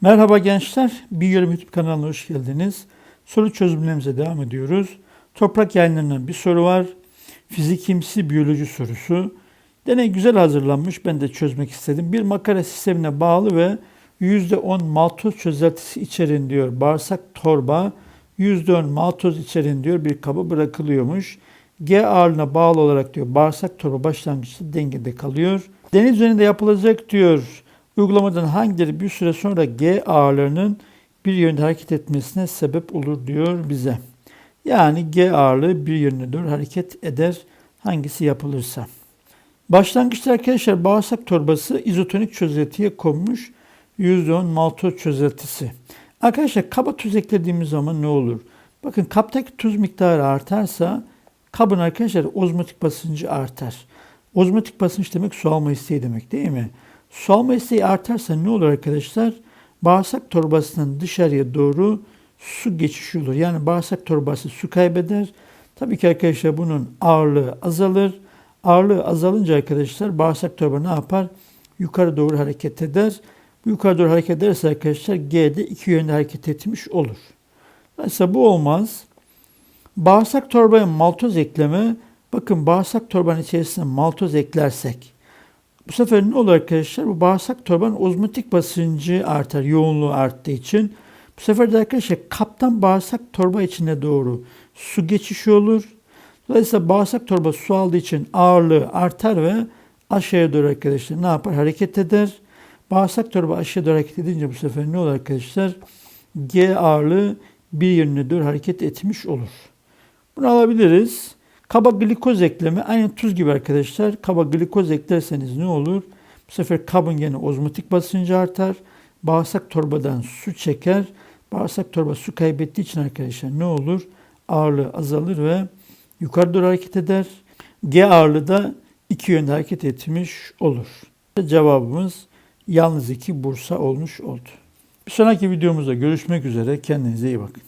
Merhaba gençler, Bir Yorum YouTube kanalına hoş geldiniz. Soru çözümlerimize devam ediyoruz. Toprak yayınlarından bir soru var. Fizikimsi biyoloji sorusu. Deney güzel hazırlanmış, ben de çözmek istedim. Bir makara sistemine bağlı ve %10 maltoz çözeltisi içerin diyor. Bağırsak torba %10 maltoz içerin diyor bir kaba bırakılıyormuş. G ağırlığına bağlı olarak diyor bağırsak torba başlangıçta dengede kalıyor. Deniz üzerinde yapılacak diyor uygulamadan hangileri bir süre sonra G ağırlığının bir yönde hareket etmesine sebep olur diyor bize. Yani G ağırlığı bir yönde doğru hareket eder hangisi yapılırsa. Başlangıçta arkadaşlar bağırsak torbası izotonik çözeltiye konmuş %10 maltoz çözeltisi. Arkadaşlar kaba tuz eklediğimiz zaman ne olur? Bakın kaptaki tuz miktarı artarsa kabın arkadaşlar ozmotik basıncı artar. Ozmotik basınç demek su alma isteği demek değil mi? Su alma isteği artarsa ne olur arkadaşlar? Bağırsak torbasından dışarıya doğru su geçişi olur. Yani bağırsak torbası su kaybeder. Tabii ki arkadaşlar bunun ağırlığı azalır. Ağırlığı azalınca arkadaşlar bağırsak torba ne yapar? Yukarı doğru hareket eder. Bu yukarı doğru hareket ederse arkadaşlar G'de iki yönde hareket etmiş olur. Mesela bu olmaz. Bağırsak torbaya maltoz ekleme. Bakın bağırsak torbanın içerisine maltoz eklersek bu sefer ne olur arkadaşlar? Bu bağırsak torbanın ozmotik basıncı artar, yoğunluğu arttığı için. Bu sefer de arkadaşlar kaptan bağırsak torba içine doğru su geçişi olur. Dolayısıyla bağırsak torba su aldığı için ağırlığı artar ve aşağıya doğru arkadaşlar ne yapar? Hareket eder. Bağırsak torba aşağıya doğru hareket edince bu sefer ne olur arkadaşlar? G ağırlığı bir yönüne doğru hareket etmiş olur. Bunu alabiliriz. Kaba glikoz ekleme aynı tuz gibi arkadaşlar. Kaba glikoz eklerseniz ne olur? Bu sefer kabın gene ozmotik basıncı artar. Bağırsak torbadan su çeker. Bağırsak torba su kaybettiği için arkadaşlar ne olur? Ağırlığı azalır ve yukarı doğru hareket eder. G ağırlığı da iki yönde hareket etmiş olur. Cevabımız yalnız iki Bursa olmuş oldu. Bir sonraki videomuzda görüşmek üzere. Kendinize iyi bakın.